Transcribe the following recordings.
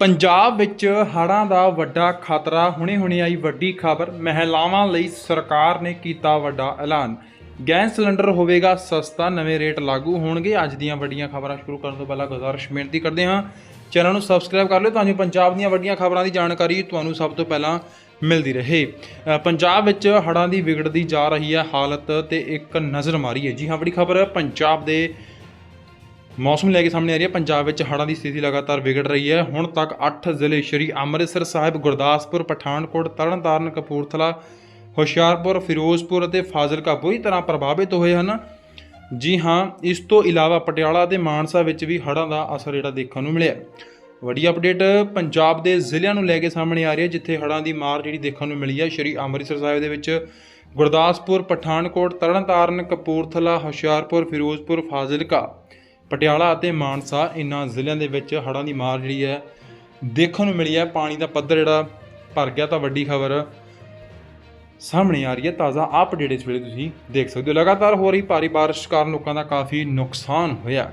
ਪੰਜਾਬ ਵਿੱਚ ਹੜ੍ਹਾਂ ਦਾ ਵੱਡਾ ਖਤਰਾ, ਹੁਣੇ-ਹੁਣੇ ਆਈ ਵੱਡੀ ਖਬਰ, ਮਹਿਲਾਵਾਂ ਲਈ ਸਰਕਾਰ ਨੇ ਕੀਤਾ ਵੱਡਾ ਐਲਾਨ। ਗੈਸ ਸਿਲੰਡਰ ਹੋਵੇਗਾ ਸਸਤਾ, ਨਵੇਂ ਰੇਟ ਲਾਗੂ ਹੋਣਗੇ। ਅੱਜ ਦੀਆਂ ਵੱਡੀਆਂ ਖਬਰਾਂ ਸ਼ੁਰੂ ਕਰਨ ਤੋਂ ਪਹਿਲਾਂ ਗੁਜ਼ਾਰਿਸ਼, ਬੇਨਤੀ ਕਰਦੇ ਹਾਂ, ਚੈਨਲ ਨੂੰ ਸਬਸਕ੍ਰਾਈਬ ਕਰ ਲਿਓ ਤੁਹਾਨੂੰ ਪੰਜਾਬ ਦੀਆਂ ਵੱਡੀਆਂ ਖਬਰਾਂ ਦੀ ਜਾਣਕਾਰੀ ਤੁਹਾਨੂੰ ਸਭ ਤੋਂ ਪਹਿਲਾਂ ਮਿਲਦੀ ਰਹੇ। ਪੰਜਾਬ ਵਿੱਚ ਹੜ੍ਹਾਂ ਦੀ ਵਿਗੜਦੀ ਜਾ ਰਹੀ ਹੈ ਹਾਲਤ ਤੇ ਇੱਕ ਨਜ਼ਰ ਮਾਰੀਏ। ਜੀ ਹਾਂ, ਵੱਡੀ ਖਬਰ, ਪੰਜਾਬ ਦੇ ਮੌਸਮ ਲੈ ਕੇ ਸਾਹਮਣੇ ਆ ਰਹੀ ਹੈ। ਪੰਜਾਬ ਵਿੱਚ ਹੜ੍ਹਾਂ ਦੀ ਸਥਿਤੀ ਲਗਾਤਾਰ ਵਿਗੜ ਰਹੀ ਹੈ। ਹੁਣ ਤੱਕ 8 ਜ਼ਿਲ੍ਹੇ ਸ਼੍ਰੀ ਅੰਮ੍ਰਿਤਸਰ ਸਾਹਿਬ, ਗੁਰਦਾਸਪੁਰ, ਪਠਾਨਕੋਟ, ਤਰਨਤਾਰਨ, ਕਪੂਰਥਲਾ, ਹੁਸ਼ਿਆਰਪੁਰ, ਫਿਰੋਜ਼ਪੁਰ ਅਤੇ ਫਾਜ਼ਿਲਕਾ ਬੁਰੀ ਤਰ੍ਹਾਂ ਪ੍ਰਭਾਵਿਤ ਹੋਏ ਹਨ। ਜੀ ਹਾਂ, ਇਸ ਤੋਂ ਇਲਾਵਾ ਪਟਿਆਲਾ ਅਤੇ ਮਾਨਸਾ ਵਿੱਚ ਵੀ ਹੜ੍ਹਾਂ ਦਾ ਅਸਰ ਜਿਹੜਾ ਦੇਖਣ ਨੂੰ ਮਿਲਿਆ। ਵੱਡੀ ਅਪਡੇਟ ਪੰਜਾਬ ਦੇ ਜ਼ਿਲ੍ਹਿਆਂ ਨੂੰ ਲੈ ਕੇ ਸਾਹਮਣੇ ਆ ਰਹੀ ਹੈ, ਜਿੱਥੇ ਹੜ੍ਹਾਂ ਦੀ ਮਾਰ ਜਿਹੜੀ ਦੇਖਣ ਨੂੰ ਮਿਲੀ ਹੈ। ਸ਼੍ਰੀ ਅੰਮ੍ਰਿਤਸਰ ਸਾਹਿਬ ਦੇ ਵਿੱਚ ਗੁਰਦਾਸਪੁਰ, ਪਠਾਨਕੋਟ, ਤਰਨਤਾਰਨ, ਕਪੂਰਥਲਾ, ਹੁਸ਼ਿਆਰਪੁਰ, ਫਿਰੋਜ਼ਪੁਰ, ਫਾਜ਼ਿਲਕਾ। ਪਟਿਆਲਾ ਅਤੇ ਮਾਨਸਾ ਇਨ੍ਹਾਂ ਜ਼ਿਲ੍ਹਿਆਂ ਦੇ ਵਿੱਚ ਹੜ੍ਹਾਂ ਦੀ ਮਾਰ ਜਿਹੜੀ ਹੈ, ਦੇਖਣ ਨੂੰ ਮਿਲੀ ਹੈ। ਪਾਣੀ ਦਾ ਪੱਧਰ ਜਿਹੜਾ ਭਰ ਗਿਆ ਤਾਂ ਵੱਡੀ ਖਬਰ ਸਾਹਮਣੇ ਆ ਰਹੀ ਹੈ। ਤਾਜ਼ਾ ਅਪਡੇਟ ਇਸ ਵੇਲੇ ਤੁਸੀਂ ਦੇਖ ਸਕਦੇ ਹੋ। ਲਗਾਤਾਰ ਹੋ ਰਹੀ ਭਾਰੀ ਬਾਰਿਸ਼ ਕਾਰਨ ਲੋਕਾਂ ਦਾ ਕਾਫੀ ਨੁਕਸਾਨ ਹੋਇਆ।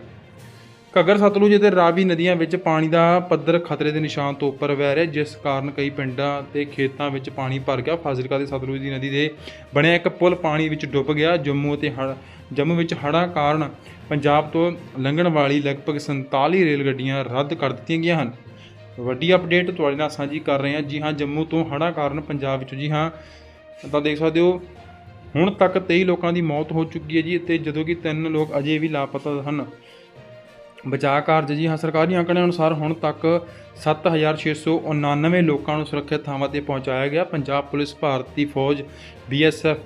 ਘੱਗਰ ਸਤਲੁਜ ਅਤੇ ਰਾਵੀ ਨਦੀਆਂ ਵਿੱਚ ਪਾਣੀ ਦਾ ਪੱਧਰ ਖਤਰੇ ਦੇ ਨਿਸ਼ਾਨ ਤੋਂ ਉੱਪਰ ਵਹਿ ਰਿਹਾ ਜਿਸ ਕਾਰਨ ਕਈ ਪਿੰਡਾਂ ਤੇ ਖੇਤਾਂ ਵਿੱਚ ਪਾਣੀ ਭਰ ਗਿਆ। ਫਾਜ਼ਿਲਕਾ ਦੇ ਸਤਲੁਜ ਦੀ ਨਦੀ ਦੇ ਬਣਿਆ ਇੱਕ ਪੁਲ ਪਾਣੀ ਵਿੱਚ ਡੁੱਬ ਗਿਆ। ਜੰਮੂ ਅਤੇ ਹੜ੍ਹ ਜੰਮੂ ਵਿੱਚ ਹੜ੍ਹਾਂ ਕਾਰਨ ਪੰਜਾਬ ਤੋਂ ਲੰਘਣ ਵਾਲੀ ਲਗਭਗ 47 ਰੇਲ ਗੱਡੀਆਂ ਰੱਦ ਕਰ ਦਿੱਤੀਆਂ ਗਈਆਂ ਹਨ। ਵੱਡੀ ਅਪਡੇਟ ਤੁਹਾਡੇ ਨਾਲ ਸਾਂਝੀ ਕਰ ਰਹੇ ਹਾਂ। ਜੀ ਹਾਂ, ਜੰਮੂ ਤੋਂ ਹੜ੍ਹਾਂ ਕਾਰਨ ਪੰਜਾਬ ਵਿੱਚ ਜੀ ਹਾਂ, ਤਾਂ ਦੇਖ ਸਕਦੇ ਹੋ, ਹੁਣ ਤੱਕ 23 ਲੋਕਾਂ ਦੀ ਮੌਤ ਹੋ ਚੁੱਕੀ ਹੈ ਜੀ, ਤੇ ਜਦੋਂ ਕਿ ਤਿੰਨ ਲੋਕ ਅਜੇ ਵੀ ਲਾਪਤਾ ਹਨ। ਬਚਾਅ ਕਾਰਜ ਜੀ, ਹਾਂ, ਸਰਕਾਰੀ ਅੰਕੜਿਆਂ ਅਨੁਸਾਰ ਹੁਣ ਤੱਕ 7699 ਲੋਕਾਂ ਨੂੰ ਸੁਰੱਖਿਅਤ ਥਾਵਾਂ ਤੇ ਪਹੁੰਚਾਇਆ ਗਿਆ। ਪੰਜਾਬ ਪੁਲਿਸ, ਭਾਰਤੀ ਫੌਜ ਬੀਐਸਐਫ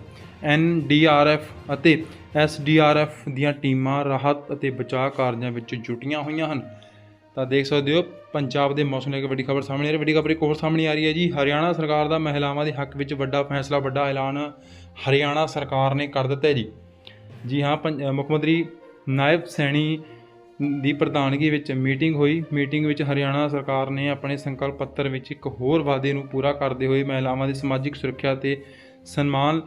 ਐਨਡੀਆਰਐਫ ਅਤੇ ਐਸਡੀਆਰਐਫ ਦੀਆਂ ਟੀਮਾਂ ਰਾਹਤ ਅਤੇ ਬਚਾਅ ਕਾਰਜਾਂ ਵਿੱਚ ਜੁਟੀਆਂ ਹੋਈਆਂ ਹਨ। ਤਾਂ ਦੇਖ ਸਕਦੇ ਹੋ, ਪੰਜਾਬ ਦੇ ਮੌਸਮ ਲੈ ਕੇ ਵੱਡੀ ਖਬਰ ਸਾਹਮਣੇ ਆ ਰਹੀ ਹੈ। ਵੱਡੀ ਖਬਰ ਇੱਕ ਹੋਰ ਸਾਹਮਣੇ ਆ ਰਹੀ ਹੈ ਜੀ। ਹਰਿਆਣਾ ਸਰਕਾਰ ਦਾ ਮਹਿਲਾਵਾਂ ਦੇ ਹੱਕ ਵਿੱਚ ਵੱਡਾ ਫੈਸਲਾ, ਵੱਡਾ ਐਲਾਨ ਹਰਿਆਣਾ ਸਰਕਾਰ ਨੇ ਕਰ ਦਿੱਤਾ ਹੈ ਜੀ। ਜੀ ਹਾਂ ਪੰਜ- ਮੁੱਖ ਮੰਤਰੀ ਨਾਇਬ ਸੈਣੀ ਦੀ ਪ੍ਰਧਾਨਗੀ ਵਿੱਚ ਮੀਟਿੰਗ ਹੋਈ। ਮੀਟਿੰਗ ਵਿੱਚ ਹਰਿਆਣਾ ਸਰਕਾਰ ਨੇ ਆਪਣੇ ਸੰਕਲਪ ਪੱਤਰ ਵਿੱਚ ਇੱਕ ਹੋਰ ਵਾਅਦੇ ਨੂੰ ਪੂਰਾ ਕਰਦੇ ਹੋਏ ਮਹਿਲਾਵਾਂ ਦੀ ਸਮਾਜਿਕ ਸੁਰੱਖਿਆ ਤੇ ਸਨਮਾਨ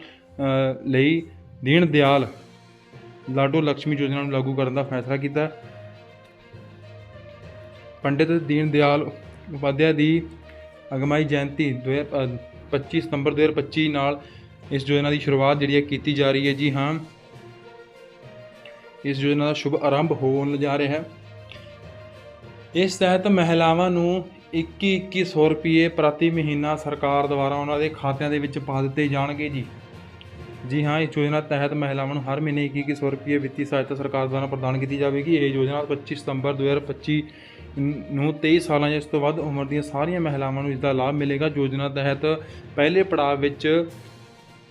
ਲਈ ਦੀਨ ਦਿਆਲ ਲਾਡੋ ਲక్ష్ਮੀ ਯੋਜਨਾ ਨੂੰ ਲਾਗੂ ਕਰਨ ਦਾ ਫੈਸਲਾ ਕੀਤਾ। ਪੰਡਿਤ ਦੀਨ ਦਿਆਲ ਉਪਾਧਿਆਏ ਦੀ ਅਗਮਾਈ ਜਯੰਤੀ 25 ਸਤੰਬਰ 2025 ਨਾਲ ਇਸ ਯੋਜਨਾ ਦੀ ਸ਼ੁਰੂਆਤ ਜਿਹੜੀ ਹੈ ਕੀਤੀ ਜਾ ਰਹੀ ਹੈ। ਜੀ ਹਾਂ ਇਸ ਯੋਜਨਾ ਦਾ ਸ਼ੁਭ ਆਰੰਭ ਹੋਣ ਜਾ ਰਿਹਾ ਹੈ। ਇਸ ਤਹਿਤ ਮਹਿਲਾਵਾਂ ਨੂੰ 21-2100 ਰੁਪਏ ਪ੍ਰਤੀ ਮਹੀਨਾ ਸਰਕਾਰ ਦੁਆਰਾ ਉਹਨਾਂ ਦੇ ਖਾਤਿਆਂ ਦੇ ਵਿੱਚ ਪਾ ਦਿੱਤੇ ਜਾਣਗੇ ਜੀ। ਜੀ ਹਾਂ, ਇਸ ਯੋਜਨਾ ਤਹਿਤ ਮਹਿਲਾਵਾਂ ਨੂੰ ਹਰ ਮਹੀਨੇ 2100 ਰੁਪਏ ਵਿੱਤੀ ਸਹਾਇਤਾ ਸਰਕਾਰ ਦੁਆਰਾ ਪ੍ਰਦਾਨ ਕੀਤੀ ਜਾਵੇਗੀ। ਇਹ ਯੋਜਨਾ 25 ਸਤੰਬਰ 2025 ਨੂੰ 23 ਸਾਲਾਂ ਜਾਂ ਇਸ ਤੋਂ ਵੱਧ ਉਮਰ ਦੀਆਂ ਸਾਰੀਆਂ ਮਹਿਲਾਵਾਂ ਨੂੰ ਇਸ ਦਾ ਲਾਭ ਮਿਲੇਗਾ। ਯੋਜਨਾ ਤਹਿਤ ਪਹਿਲੇ ਪੜਾਅ ਵਿੱਚ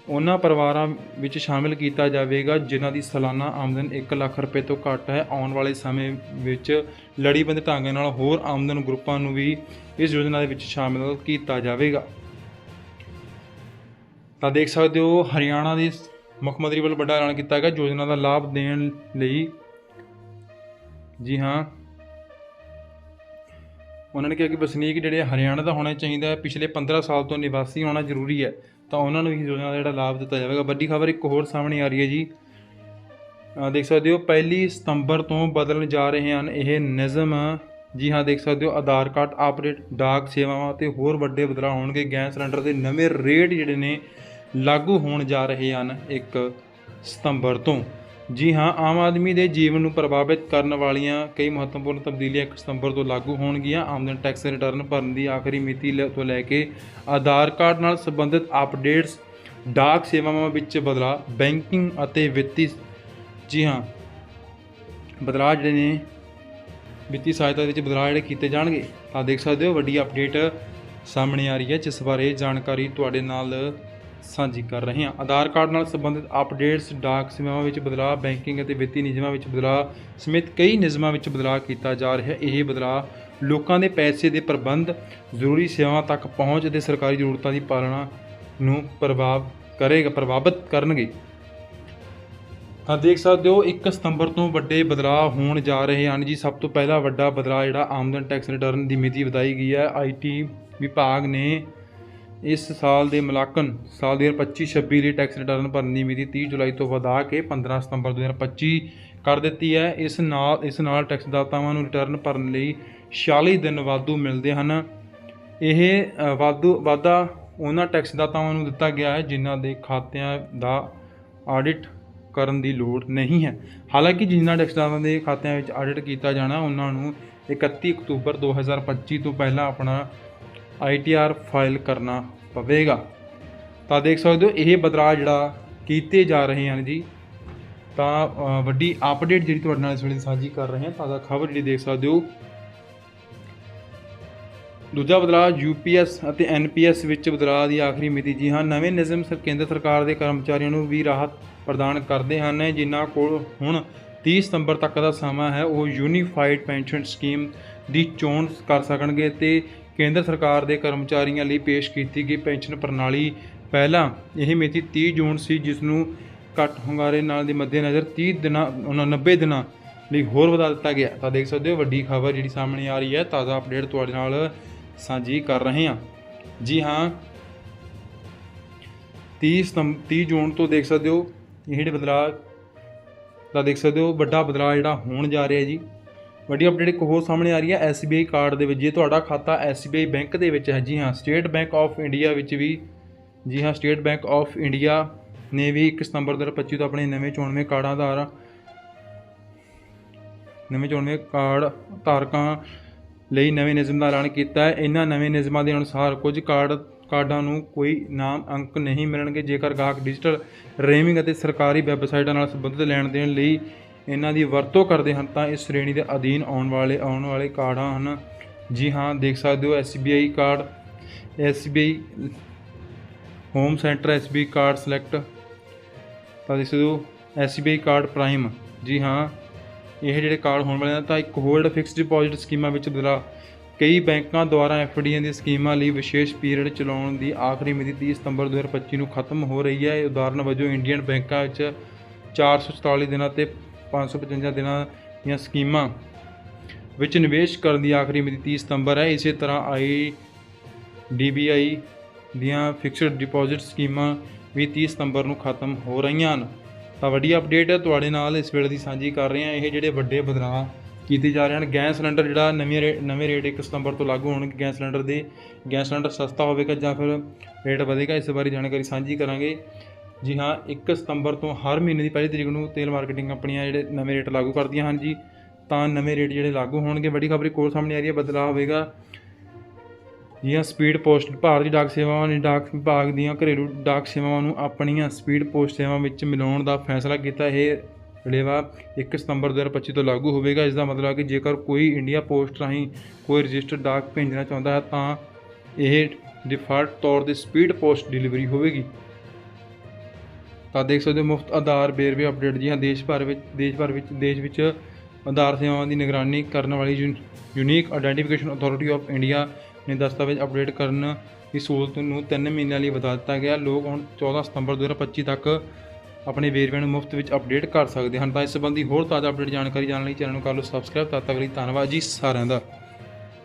ਉਹਨਾਂ ਪਰਿਵਾਰਾਂ ਵਿੱਚ ਸ਼ਾਮਿਲ ਕੀਤਾ ਜਾਵੇਗਾ, ਜਿਨ੍ਹਾਂ ਦੀ ਸਾਲਾਨਾ ਆਮਦਨ 1 ਲੱਖ ਰੁਪਏ ਤੋਂ ਘੱਟ ਹੈ। ਆਉਣ ਵਾਲੇ ਸਮੇਂ ਵਿੱਚ ਲੜੀਬੰਦ ਢੰਗ ਨਾਲ ਹੋਰ ਆਮਦਨ ਗਰੁੱਪਾਂ ਨੂੰ ਵੀ ਇਸ ਯੋਜਨਾ ਦੇ ਵਿੱਚ ਸ਼ਾਮਿਲ ਕੀਤਾ ਜਾਵੇਗਾ। ਤਾਂ ਦੇਖ ਸਕਦੇ ਹੋ, ਹਰਿਆਣਾ ਦੇ ਮੁੱਖ ਮੰਤਰੀ ਵੱਲੋਂ ਵੱਡਾ ਐਲਾਨ ਕੀਤਾ ਗਿਆ। ਯੋਜਨਾ ਦਾ ਲਾਭ ਦੇਣ ਲਈ ਜੀ ਹਾਂ, ਉਹਨਾਂ ਨੇ ਕਿਹਾ ਕਿ ਵਸਨੀਕ ਜਿਹੜੇ ਹਰਿਆਣਾ ਦਾ ਹੋਣਾ ਚਾਹੀਦਾ ਹੈ। ਪਿਛਲੇ 15 ਸਾਲ ਤੋਂ ਨਿਵਾਸੀ ਹੋਣਾ ਜ਼ਰੂਰੀ ਹੈ। ਤਾਂ ਉਹਨਾਂ ਨੂੰ ਵੀ ਯੋਜਨਾ ਦਾ ਜਿਹੜਾ ਲਾਭ ਦਿੱਤਾ ਜਾਵੇਗਾ। ਵੱਡੀ ਖਬਰ ਇੱਕ ਹੋਰ ਸਾਹਮਣੇ ਆ ਰਹੀ ਹੈ ਜੀ। ਦੇਖ ਸਕਦੇ ਹੋ, ਪਹਿਲੀ ਸਤੰਬਰ ਤੋਂ ਬਦਲਣ ਜਾ ਰਹੇ ਹਨ ਇਹ ਨਿਯਮ। ਜੀ ਹਾਂ, ਦੇਖ ਸਕਦੇ ਹੋ, ਆਧਾਰ ਕਾਰਡ ਆਪਰੇਟ ਡਾਕ ਸੇਵਾਵਾਂ ਤੇ ਹੋਰ ਵੱਡੇ ਬਦਲਾਅ ਹੋਣਗੇ। ਗੈਸ ਸਿਲੰਡਰ ਦੇ ਨਵੇਂ ਰੇਟ ਜਿਹੜੇ ਨੇ ਲਾਗੂ ਹੋਣ ਜਾ ਰਹੇ ਹਨ 1 ਸਤੰਬਰ ਤੋਂ। ਜੀ ਹਾਂ, ਆਮ ਆਦਮੀ ਦੇ ਜੀਵਨ ਨੂੰ ਪ੍ਰਭਾਵਿਤ ਕਰਨ ਵਾਲੀਆਂ ਕਈ ਮਹੱਤਵਪੂਰਨ ਤਬਦੀਲੀਆਂ 1 ਸਤੰਬਰ ਤੋਂ ਲਾਗੂ ਹੋਣਗੀਆਂ। ਆਮਦਨ ਟੈਕਸ ਰਿਟਰਨ ਭਰਨ ਦੀ ਆਖਰੀ ਮਿਤੀ ਲ- ਤੋਂ ਲੈ ਕੇ ਆਧਾਰ ਕਾਰਡ ਨਾਲ ਸੰਬੰਧਿਤ ਅਪਡੇਟਸ, ਡਾਕ ਸੇਵਾਵਾਂ ਵਿੱਚ ਬਦਲਾਅ, ਬੈਂਕਿੰਗ ਅਤੇ ਵਿੱਤੀ ਜੀ ਹਾਂ, ਬਦਲਾਅ ਜਿਹੜੇ ਨੇ, ਵਿੱਤੀ ਸਹਾਇਤਾ ਵਿੱਚ ਬਦਲਾਅ ਜਿਹੜੇ ਕੀਤੇ ਜਾਣਗੇ। ਤਾਂ ਦੇਖ ਸਕਦੇ ਹੋ, ਵੱਡੀ ਅਪਡੇਟ ਸਾਹਮਣੇ ਆ ਰਹੀ ਹੈ, ਜਿਸ ਬਾਰੇ ਜਾਣਕਾਰੀ ਤੁਹਾਡੇ ਨਾਲ ਸਾਂਝੀ ਕਰ ਰਹੇ ਹਾਂ। ਆਧਾਰ ਕਾਰਡ ਨਾਲ ਸੰਬੰਧਿਤ ਅਪਡੇਟਸ, ਡਾਕ ਸੇਵਾਵਾਂ ਵਿੱਚ ਬਦਲਾਅ, ਬੈਂਕਿੰਗ ਅਤੇ ਵਿੱਤੀ ਨਿਯਮਾਂ ਵਿੱਚ ਬਦਲਾਅ ਸਮੇਤ ਕਈ ਨਿਯਮਾਂ ਵਿੱਚ ਬਦਲਾਅ ਕੀਤਾ ਜਾ ਰਿਹਾ। ਹੈ ਇਹ ਬਦਲਾਅ ਲੋਕਾਂ ਦੇ ਪੈਸੇ ਦੇ ਪ੍ਰਬੰਧ, ਜ਼ਰੂਰੀ ਸੇਵਾਵਾਂ ਤੱਕ ਪਹੁੰਚ ਅਤੇ ਸਰਕਾਰੀ ਜ਼ਰੂਰਤਾਂ ਦੀ ਪਾਲਣਾ ਨੂੰ ਪ੍ਰਭਾਵ ਕਰੇਗਾ, ਪ੍ਰਭਾਵਿਤ ਕਰਨਗੇ। ਤਾਂ ਦੇਖ ਸਕਦੇ ਹੋ 1 ਸਤੰਬਰ ਤੋਂ ਵੱਡੇ ਬਦਲਾਅ ਹੋਣ ਜਾ ਰਹੇ ਹਨ ਜੀ। ਸਭ ਤੋਂ ਪਹਿਲਾ ਵੱਡਾ ਬਦਲਾਅ ਜਿਹੜਾ ਆਮਦਨ ਟੈਕਸ ਰਿਟਰਨ ਦੀ ਮਿਤੀ ਵਧਾਈ ਗਈ ਹੈ। ਆਈਟੀ ਵਿਭਾਗ ਨੇ ਇਸ ਸਾਲ ਦੇ ਮੁਲਾਂਕਣ ਸਾਲ 2025-26 ਲਈ ਟੈਕਸ ਰਿਟਰਨ ਭਰਨ ਦੀ ਮਿਤੀ 30 ਜੁਲਾਈ ਤੋਂ ਵਧਾ ਕੇ 15 ਸਤੰਬਰ 2025 ਕਰ ਦਿੱਤੀ ਹੈ। ਇਸ ਨਾਲ ਇਸ ਨਾਲ ਟੈਕਸਦਾਤਾਵਾਂ ਨੂੰ ਰਿਟਰਨ ਭਰਨ ਲਈ 46 ਦਿਨ ਵਾਧੂ ਮਿਲਦੇ ਹਨ। ਇਹ ਵਾਧੂ, ਵਾਧਾ ਉਹਨਾਂ ਟੈਕਸਦਾਤਾਵਾਂ ਨੂੰ ਦਿੱਤਾ ਗਿਆ ਹੈ ਜਿਨ੍ਹਾਂ ਦੇ ਖਾਤਿਆਂ ਦਾ ਆਡਿਟ ਕਰਨ ਦੀ ਲੋੜ ਨਹੀਂ ਹੈ। ਹਾਲਾਂਕਿ ਜਿਨ੍ਹਾਂ ਟੈਕਸਦਾਤਾਵਾਂ ਦੇ ਖਾਤਿਆਂ ਵਿੱਚ ਆਡਿਟ ਕੀਤਾ ਜਾਣਾ, ਉਹਨਾਂ ਨੂੰ 31 ਅਕਤੂਬਰ 2025 ਤੋਂ ਪਹਿਲਾਂ ਆਪਣਾ ਆਈਟੀਆਰ ਫਾਈਲ ਕਰਨਾ ਪਵੇਗਾ। ਤਾਂ ਦੇਖ ਸਕਦੇ ਹੋ, ਇਹ ਬਦਲਾਅ ਜਿਹੜਾ ਕੀਤੇ ਜਾ ਰਹੇ ਹਨ ਜੀ। ਤਾਂ ਵੱਡੀ ਅਪਡੇਟ ਜਿਹੜੀ ਤੁਹਾਡੇ ਨਾਲ ਇਸ ਵੇਲੇ ਸਾਂਝੀ ਕਰ ਰਹੇ ਹਾਂ, ਤਾਜ਼ਾ ਖਬਰ ਜਿਹੜੀ ਦੇਖ ਸਕਦੇ ਹੋ। ਦੂਜਾ ਬਦਲਾਅ ਯੂਪੀਐਸ ਅਤੇ ਐਨਪੀਐਸ ਵਿੱਚ ਬਦਲਾਅ ਦੀ ਆਖਰੀ ਮਿਤੀ ਜੀ ਹਾਂ, ਨਵੇਂ ਨਿਯਮ ਸਰ ਕੇਂਦਰ ਸਰਕਾਰ ਦੇ ਕਰਮਚਾਰੀਆਂ ਨੂੰ ਵੀ ਰਾਹਤ ਪ੍ਰਦਾਨ ਕਰਦੇ ਹਨ, ਜਿਨ੍ਹਾਂ ਕੋਲ ਹੁਣ 30 ਸਤੰਬਰ ਤੱਕ ਦਾ ਸਮਾਂ ਹੈ, ਉਹ ਯੂਨੀਫਾਈਡ ਪੈਨਸ਼ਨ ਸਕੀਮ ਦੀ ਚੋਣ ਕਰ ਸਕਣਗੇ ਤੇ ਕੇਂਦਰ ਸਰਕਾਰ ਦੇ ਕਰਮਚਾਰੀਆਂ ਲਈ ਪੇਸ਼ ਕੀਤੀ ਗਈ ਪੈਨਸ਼ਨ ਪ੍ਰਣਾਲੀ ਪਹਿਲਾਂ ਇਹ ਮਿਤੀ 30 ਜੂਨ ਸੀ, ਜਿਸ ਨੂੰ ਘੱਟ ਹੁੰਗਾਰੇ ਨਾਲ ਦੇ ਮੱਦੇਨਜ਼ਰ 30 ਦਿਨਾਂ, ਉਹਨਾਂ 90 ਦਿਨਾਂ ਲਈ ਹੋਰ ਵਧਾ ਦਿੱਤਾ ਗਿਆ। ਤਾਂ ਦੇਖ ਸਕਦੇ ਹੋ, ਵੱਡੀ ਖਬਰ ਜਿਹੜੀ ਸਾਹਮਣੇ ਆ ਰਹੀ ਹੈ, ਤਾਜ਼ਾ ਅਪਡੇਟ ਤੁਹਾਡੇ ਨਾਲ ਸਾਂਝੀ ਕਰ ਰਹੇ ਹਾਂ। ਜੀ ਹਾਂ 30 ਸਤੰਬ 30 ਜੂਨ ਤੋਂ ਦੇਖ ਸਕਦੇ ਹੋ, ਇਹ ਜਿਹੜੇ ਬਦਲਾਅ ਤਾਂ ਦੇਖ ਸਕਦੇ ਹੋ, ਵੱਡਾ ਬਦਲਾਅ ਜਿਹੜਾ ਹੋਣ ਜਾ ਰਿਹਾ ਜੀ। ਵੱਡੀ ਅਪਡੇਟ ਇੱਕ ਹੋਰ ਸਾਹਮਣੇ ਆ ਰਹੀ ਹੈ। SBI ਕਾਰਡ ਦੇ ਵਿੱਚ, ਜੇ ਤੁਹਾਡਾ ਖਾਤਾ SBI ਬੈਂਕ ਦੇ ਵਿੱਚ ਹੈ, ਜੀ ਹਾਂ ਸਟੇਟ ਬੈਂਕ ਆਫ ਇੰਡੀਆ ਵਿੱਚ ਵੀ, ਜੀ ਹਾਂ ਸਟੇਟ ਬੈਂਕ ਆਫ ਇੰਡੀਆ ਨੇ ਵੀ 1 ਸਤੰਬਰ 2025 ਤੋਂ ਆਪਣੇ ਨਵੇਂ ਚੋਣਵੇਂ ਕਾਰਡਾਂ ਆਧਾਰ, ਨਵੇਂ ਚੋਣਵੇਂ ਕਾਰਡ ਧਾਰਕਾਂ ਲਈ ਨਵੇਂ ਨਿਯਮ ਦਾ ਐਲਾਨ ਕੀਤਾ ਹੈ। ਇਹਨਾਂ ਨਵੇਂ ਨਿਯਮਾਂ ਦੇ ਅਨੁਸਾਰ ਕੁਝ ਕਾਰਡ, ਕਾਰਡਾਂ ਨੂੰ ਕੋਈ ਨਾਮ, ਅੰਕ ਨਹੀਂ ਮਿਲਣਗੇ। ਜੇਕਰ ਗਾਹਕ ਡਿਜੀਟਲ ਰੇਮਿੰਗ ਅਤੇ ਸਰਕਾਰੀ ਵੈੱਬਸਾਈਟਾਂ ਨਾਲ ਸੰਬੰਧਿਤ ਲੈਣ ਦੇਣ ਲਈ ਇਹਨਾਂ ਦੀ ਵਰਤੋਂ ਕਰਦੇ ਹਨ ਤਾਂ ਇਸ ਸ਼੍ਰੇਣੀ ਦੇ ਅਧੀਨ ਆਉਣ ਵਾਲੇ ਆਉਣ ਵਾਲੇ ਕਾਰਡਾਂ ਹਨ। ਜੀ ਹਾਂ, ਦੇਖ ਸਕਦੇ ਹੋ SBI card SBI home centre SBI card select. ਤਾਂ ਦੇਖ ਸਕਦੇ ਹੋ SBI ਕਾਰਡ ਪ੍ਰਾਈਮ। ਜੀ ਹਾਂ, ਇਹ ਜਿਹੜੇ ਕਾਰਡ ਹੋਣ ਵਾਲੇ ਹਨ, ਤਾਂ ਇੱਕ ਹੋਲਡ ਫਿਕਸਡ ਡਿਪੋਜ਼ਿਟ ਸਕੀਮਾਂ ਵਿੱਚ ਬਦਲਾਅ ਕਈ ਬੈਂਕਾਂ ਦੁਆਰਾ ਐਫਡੀਆਂ ਦੀ ਸਕੀਮਾਂ ਲਈ ਵਿਸ਼ੇਸ਼ ਪੀਰੀਅਡ ਚਲਾਉਣ ਦੀ ਆਖਰੀ ਮਿਤੀ 30 ਸਤੰਬਰ 2025 ਨੂੰ ਖਤਮ ਹੋ ਰਹੀ ਹੈ। ਉਦਾਹਰਨ ਵਜੋਂ ਇੰਡੀਅਨ ਬੈਂਕਾਂ ਵਿੱਚ 444 ਦਿਨਾਂ ਤੇ 555 ਦਿਨਾਂ ਦੀਆਂ ਸਕੀਮਾਂ ਵਿੱਚ ਨਿਵੇਸ਼ ਕਰਨ ਦੀ ਆਖਰੀ ਮਿਤੀ 30 ਸਤੰਬਰ ਹੈ। ਇਸੇ ਤਰ੍ਹਾਂ ਆਈ DBI ਦੀਆਂ ਫਿਕਸਡ ਡਿਪੋਜ਼ਿਟ ਸਕੀਮਾਂ ਵੀ 30 ਸਤੰਬਰ ਨੂੰ ਖਤਮ ਹੋ ਰਹੀਆਂ ਹਨ। ਤਾਂ ਵੱਡੀ ਅਪਡੇਟ ਤੁਹਾਡੇ ਨਾਲ ਇਸ ਵੇਲੇ ਦੀ ਸਾਂਝੀ ਕਰ ਰਹੇ ਹਾਂ। ਇਹ ਜਿਹੜੇ ਵੱਡੇ ਬਦਲਾਅ ਕੀਤੇ ਜਾ ਰਹੇ ਹਨ, ਗੈਸ ਸਿਲੰਡਰ ਜਿਹੜਾ ਨਵੇਂ ਰੇ- ਨਵੇਂ ਰੇਟ 1 ਸਤੰਬਰ ਤੋਂ ਲਾਗੂ ਹੋਣਗੇ। ਗੈਸ ਸਿਲੰਡਰ ਦੇ, ਗੈਸ ਸਿਲੰਡਰ ਸਸਤਾ ਹੋਵੇਗਾ ਜਾਂ ਫਿਰ ਰੇਟ ਵਧੇਗਾ, ਇਸ ਬਾਰੇ ਜਾਣਕਾਰੀ ਸਾਂਝੀ ਕਰਾਂਗੇ। ਜੀ ਹਾਂ 1 ਸਤੰਬਰ ਤੋਂ ਹਰ ਮਹੀਨੇ ਦੀ ਪਹਿਲੀ ਤਰੀਕ ਨੂੰ ਤੇਲ ਮਾਰਕੀਟਿੰਗ ਕੰਪਨੀਆਂ ਜਿਹੜੇ ਨਵੇਂ ਰੇਟ ਲਾਗੂ ਕਰਦੀਆਂ ਹਨ ਜੀ, ਤਾਂ ਨਵੇਂ ਰੇਟ ਜਿਹੜੇ ਲਾਗੂ ਹੋਣਗੇ ਵੱਡੀ ਖਬਰ ਇੱਕ ਹੋਰ ਸਾਹਮਣੇ ਆ ਰਹੀ ਹੈ, ਬਦਲਾਅ ਹੋਵੇਗਾ। ਜੀ ਸਪੀਡ ਪੋਸਟ ਭਾਰਤੀ ਡਾਕ ਸੇਵਾਵਾਂ ਨੇ ਡਾਕ ਵਿਭਾਗ ਦੀਆਂ ਘਰੇਲੂ ਡਾਕ ਸੇਵਾਵਾਂ ਨੂੰ ਆਪਣੀਆਂ ਸਪੀਡ ਪੋਸਟ ਸੇਵਾਵਾਂ ਵਿੱਚ ਮਿਲਾਉਣ ਦਾ ਫੈਸਲਾ ਕੀਤਾ। ਇਹ ਰਲੇਵਾ 1 ਸਤੰਬਰ 2025 ਤੋਂ ਲਾਗੂ ਹੋਵੇਗਾ ਇਸ ਦਾ ਮਤਲਬ ਹੈ ਕਿ ਜੇਕਰ ਕੋਈ ਇੰਡੀਆ ਪੋਸਟ ਰਾਹੀਂ ਕੋਈ ਰਜਿਸਟਰਡ ਡਾਕ ਭੇਜਣਾ ਚਾਹੁੰਦਾ ਹੈ, ਤਾਂ ਇਹ ਡਿਫਾਲਟ ਤੌਰ ਤੇ ਸਪੀਡ ਪੋਸਟ ਡਿਲੀਵਰੀ ਹੋਵੇਗੀ। ਤਾਂ ਦੇਖ ਸਕਦੇ ਹੋ ਮੁਫਤ ਆਧਾਰ, ਵੇਰਵੇ ਅਪਡੇਟ ਜੀ ਹਾਂ ਦੇਸ਼ ਭਰ ਵਿੱਚ, ਦੇਸ਼ ਭਰ ਵਿੱਚ, ਦੇਸ਼ ਵਿੱਚ ਆਧਾਰ ਸੇਵਾਵਾਂ ਦੀ ਨਿਗਰਾਨੀ ਕਰਨ ਵਾਲੀ you- unique identification authority of India ਨੇ ਦਸਤਾਵੇਜ਼ ਅਪਡੇਟ ਕਰਨ ਦੀ ਸਹੂਲਤ ਨੂੰ 3 ਮਹੀਨਿਆਂ ਲਈ ਵਧਾ ਦਿੱਤਾ ਗਿਆ। ਲੋਕ ਹੁਣ 14 ਸਤੰਬਰ 2025 ਤੱਕ ਆਪਣੇ ਵੇਰਵਿਆਂ ਨੂੰ ਮੁਫਤ ਵਿੱਚ ਅਪਡੇਟ ਕਰ ਸਕਦੇ ਹਨ। ਤਾਂ ਇਸ ਸੰਬੰਧੀ ਹੋਰ ਤਾਜ਼ਾ ਅਪਡੇਟ ਜਾਣਕਾਰੀ ਜਾਣਨ ਲਈ ਚੈਨਲ ਨੂੰ ਕਰ ਲਓ ਸਬਸਕ੍ਰਾਈਬ ਤਦ ਤੱਕ ਲਈ ਧੰਨਵਾਦ ਜੀ ਸਾਰਿਆਂ ਦਾ।